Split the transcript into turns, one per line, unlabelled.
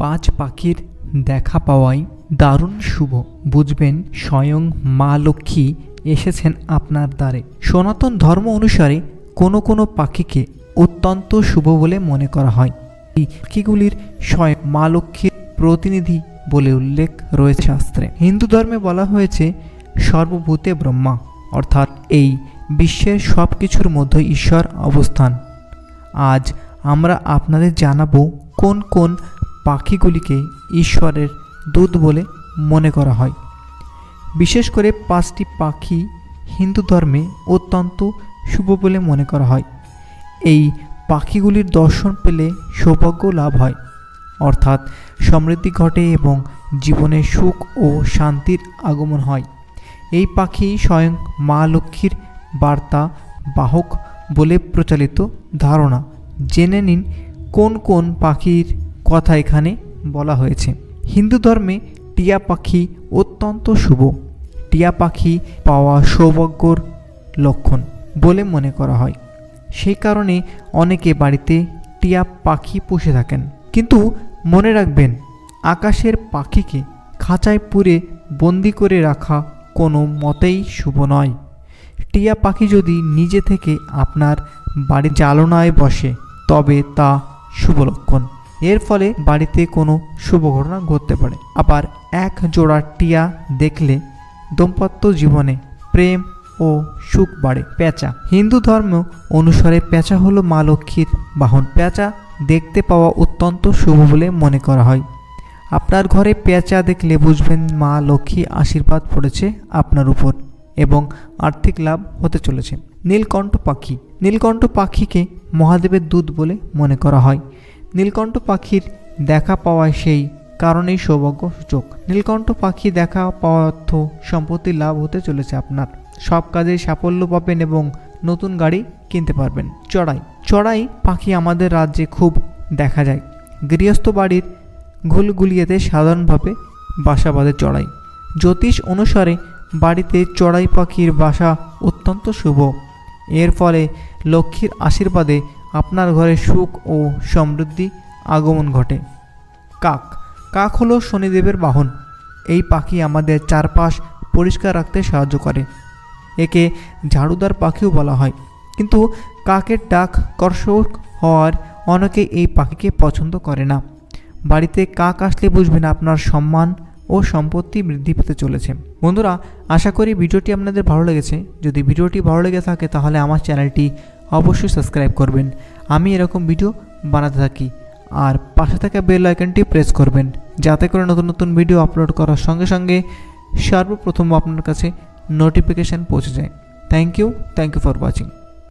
পাঁচ পাখির দেখা পাওয়াই দারুণ শুভ, বুঝবেন স্বয়ং মা লক্ষ্মী এসেছেন আপনার দ্বারে। সনাতন ধর্ম অনুসারে কোনো কোনো পাখিকে অত্যন্ত শুভ বলে মনে করা হয়। এই পাখিগুলির স্বয়ং মা লক্ষ্মীর প্রতিনিধি বলে উল্লেখ রয়েছে শাস্ত্রে। হিন্দু ধর্মে বলা হয়েছে, সর্বভূতে ব্রহ্মা। অর্থাৎ এই বিশ্বের সব কিছুর মধ্যে ঈশ্বর অবস্থান। আজ আমরা আপনাদের জানাব কোন কোন পাখিগুলিকে ঈশ্বরের দূত বলে মনে করা হয়। বিশেষ করে পাঁচটি পাখি হিন্দু ধর্মে অত্যন্ত শুভ বলে মনে করা হয়। এই পাখিগুলির দর্শন পেলে সৌভাগ্য লাভ হয়। অর্থাৎ সমৃদ্ধি ঘটে এবং জীবনে সুখ ও শান্তির আগমন হয়। এই পাখি স্বয়ং মা লক্ষ্মীর বার্তা বাহক বলে প্রচলিত ধারণা। জেনে নিন কোন কোন পাখির কথা এখানে বলা হয়েছে। হিন্দু ধর্মে টিয়া পাখি অত্যন্ত শুভ। টিয়া পাখি পাওয়া সৌভাগ্যর লক্ষণ বলে মনে করা হয়। সেই কারণে অনেকে বাড়িতে টিয়া পাখি পুষে থাকেন। কিন্তু মনে রাখবেন, আকাশের পাখিকে খাঁচায় পুরে বন্দি করে রাখা কোনো মতেই শুভ নয়। টিয়া পাখি যদি নিজে থেকে আপনার বাড়ির জ্বালনায় বসে, তবে তা শুভ লক্ষণ। এর ফলে বাড়িতে কোনো শুভ ঘটনা ঘটতে পারে। আবার এক জোড়া টিয়া দেখলে দম্পত্য জীবনে প্রেম ও সুখ বাড়ে। পেঁচা হিন্দু ধর্ম অনুসারে পেঁচা হলো মা লক্ষ্মীর বাহন। পেঁচা দেখতে পাওয়া অত্যন্ত শুভ বলে মনে করা হয়। আপনার ঘরে পেঁচা দেখলে বুঝবেন মা লক্ষ্মী আশীর্বাদ পড়েছে আপনার উপর এবং আর্থিক লাভ হতে চলেছে। নীলকণ্ঠ পাখি। নীলকণ্ঠ পাখিকে মহাদেবের দূত বলে মনে করা হয়। নীলকণ্ঠ পাখির দেখা পাওয়ায় সেই কারণেই সৌভাগ্য সূচক। নীলকণ্ঠ পাখি দেখা পাওয়া অর্থ সম্পত্তি লাভ হতে চলেছে আপনার। সব কাজে সাফল্য পাবেন এবং নতুন গাড়ি কিনতে পারবেন। চড়াই। চড়াই পাখি আমাদের রাজ্যে খুব দেখা যায়। গৃহস্থ বাড়ির ঘুলগুলিয়েতে সাধারণভাবে বাসা বাঁধে চড়াই। জ্যোতিষ অনুসারে বাড়িতে চড়াই পাখির বাসা অত্যন্ত শুভ। এর ফলে লক্ষ্মীর আশীর্বাদে আপনার ঘরে সুখ ও সমৃদ্ধি আগমন ঘটে। কাক। কাক হলো শনিদেবের বাহন। এই পাখি আমাদের চারপাশ পরিষ্কার রাখতে সাহায্য করে। একে ঝাড়ুদার পাখিও বলা হয়। কিন্তু কাকের ডাক কর্ষক হওয়ার অনেকে এই পাখিকে পছন্দ করে না। বাড়িতে কাক আসলে বুঝবেন আপনার সম্মান ও সম্পত্তি বৃদ্ধি পেতে চলেছে। বন্ধুরা, আশা করি ভিডিওটি আপনাদের ভালো লেগেছে। যদি ভিডিওটি ভালো লেগে থাকে তাহলে আমার চ্যানেলটি অবশ্যই সাবস্ক্রাইব করবেন। আমি এরকম ভিডিও বানাতে থাকি। আর পাশে থাকা বেল আইকনটি প্রেস করবেন, যাতে করে নতুন নতুন ভিডিও আপলোড করার সঙ্গে সঙ্গে সর্বপ্রথম আপনার কাছে নোটিফিকেশান পৌঁছে যায়। Thank you thank you for watching